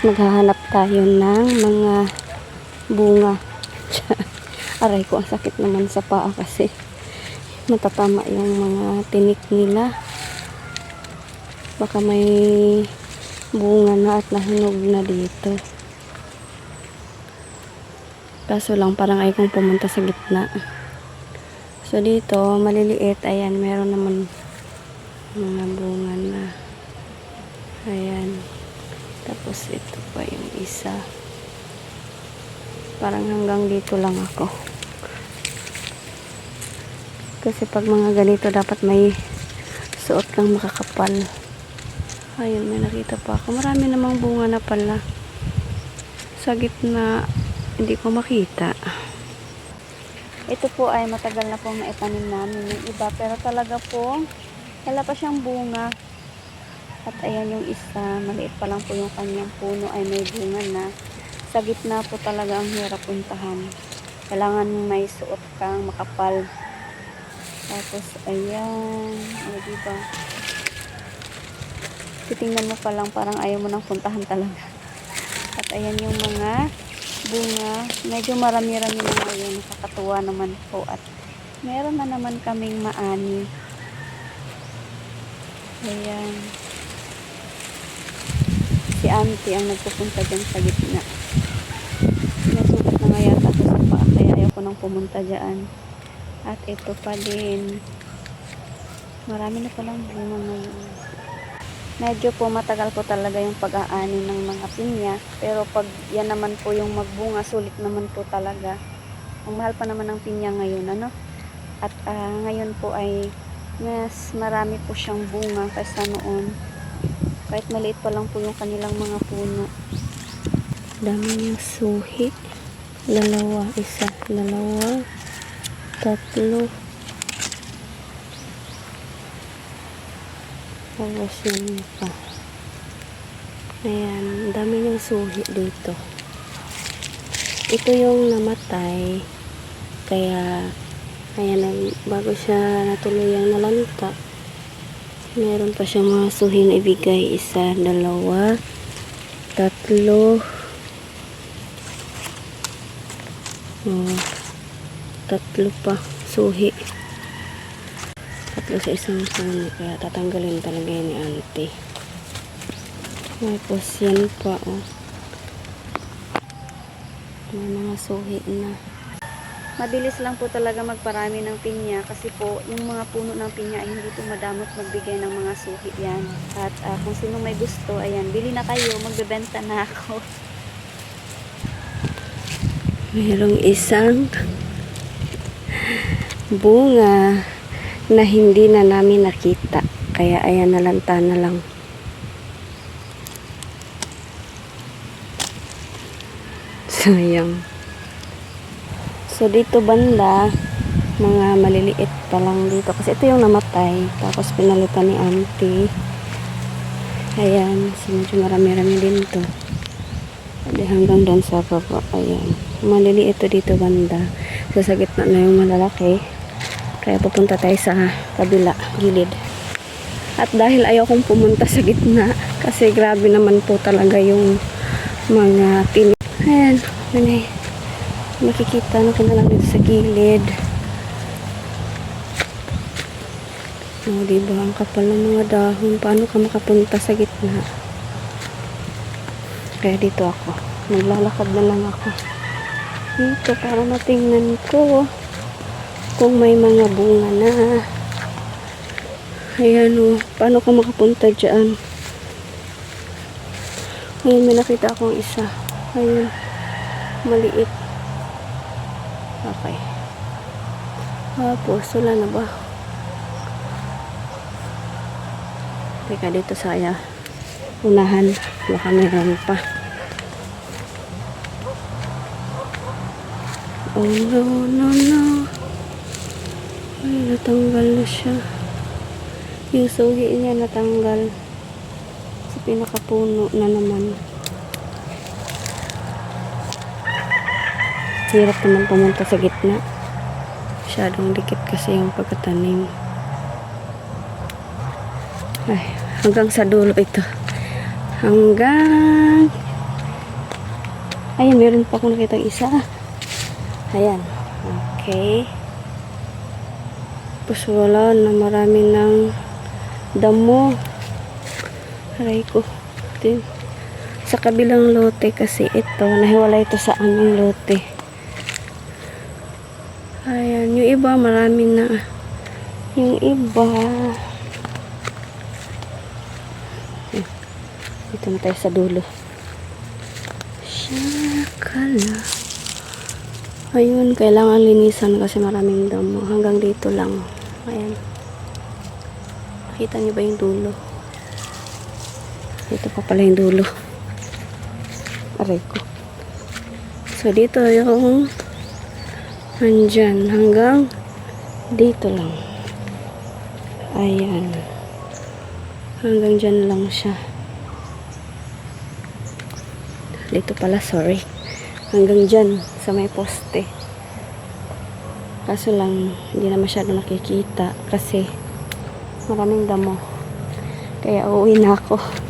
maghahanap tayo ng mga bunga. Aray ko, ang sakit naman sa paa kasi matatama yung mga tinik nila. Baka may bunga na at nahinog na dito. Kaso lang, parang ayaw kong pumunta sa gitna. So, dito, maliliit. Ayan, meron naman mga bunga na. Ayan. Tapos, ito pa yung isa. Parang hanggang dito lang ako. Kasi pag mga ganito, dapat may suot kang makakapal. Ayun, may nakita pa ako. Marami namang bunga na pala. Sa gitna, hindi ko makita. Ito po ay matagal na pong naitanim namin yung iba. Pero talaga po, wala pa siyang bunga. At ayan yung isa, maliit pa lang po yung kanyang puno ay may bunga na. Sa gitna po talaga ang hirap puntahan. Kailangan may suot kang makapal. Tapos, ayan. O, diba? Titingnan mo pa lang, parang ayaw mo nang puntahan talaga. At ayan yung mga bunga. Medyo marami-rami na ngayon. Nakakatuwa naman po. At meron na naman kaming maani. Ayan. Auntie ang nagpupunta dyan sa gitna. Nasukat na nga yata ako sa paa. Kaya ayaw ko nang pumunta dyan. At ito pa din. Marami na palang bunga ngayon. Medyo po matagal po talaga yung pag-aani ng mga pinya. Pero pag yan naman po yung magbunga, sulit naman po talaga. Ang mahal pa naman ng pinya ngayon, ano? At ah, ngayon po ay mas marami po siyang bunga kaysa noon. Kahit maliit pa lang po yung kanilang mga puno. Dami niyang suhi. Dalawa, isa, dalawa, tatlo. Tapos yun pa. Ayan, dami niyang suhi dito. Ito yung namatay. Kaya, ayan, bago siya natuluyang nalanta, meron pa siyang mga suhi na ibigay. Isa, dalawa, tatlo, oh, tatlo pa suhi. Tatlo sa isang puno. Kaya tatanggalin talaga yan ni auntie. Tapos yan pa, oh. May mga suhi na. Mabilis lang po talaga magparami ng pinya kasi po yung mga puno ng pinya ay hindi po madamot magbigay ng mga suhi yan. At ah, kung sino may gusto, ayan, bili na kayo, magbebenta na ako. Mayroong isang bunga na hindi na namin nakita. Kaya ayan nalanta na lang. Sayang. So dito banda, mga maliliit pa lang dito. Kasi ito yung namatay. Tapos pinalitan ni auntie. Ayan. So medyo marami-rami din to. Hindi hanggang doon sa baba. Ayan. Maliliit to dito banda. So sa gitna na yung malalaki. Kaya pupunta tayo sa kabila, gilid. At dahil ayaw kong pumunta sa gitna, kasi grabe naman po talaga yung mga tinik. Ayan, nanay. Makikita na ko na lang dito sa gilid. O, diba? Ang kapal ng mga dahon. Paano ka makapunta sa gitna? Kaya dito ako. Naglalakad na lang ako. Dito para matingnan ko kung may mga bunga na. Ayan o. Paano ka makapunta dyan? Ayun, may nakita akong isa. Ayun. Maliit. Okay. Tapos, wala na ba? Teka, dito saya. Unahan. Baka meron pa. Oh no, no, no. Ay, natanggal na siya. Yung suhi niya natanggal. Sa pinakapuno na naman. Hirap naman pumunta sa gitna. Masyadong dikit kasi yung pagkatanim. Ay, hanggang sa dulo ito. Hanggang Ayun, meron pa akong nakita isa. Ayan. Okay. Tapos wala na marami ng damo. Aray ko. Ito. Sa kabilang lote kasi ito, nahiwala ito sa aming lote. Yung iba marami na. Yung iba. Dito na sa dulo. Shakala. Ayun, kailangan linisan kasi maraming damo. Hanggang dito lang. Ayan. Nakita niyo ba yung dulo? Dito pa pala yung dulo. Aray ko. So, dito yung nandyan hanggang dito lang. Ayan. Hanggang dyan lang siya. Dito pala, sorry. Hanggang dyan, sa may poste. Kaso lang, hindi na masyado nakikita kasi maraming damo. Kaya uuwi na ako.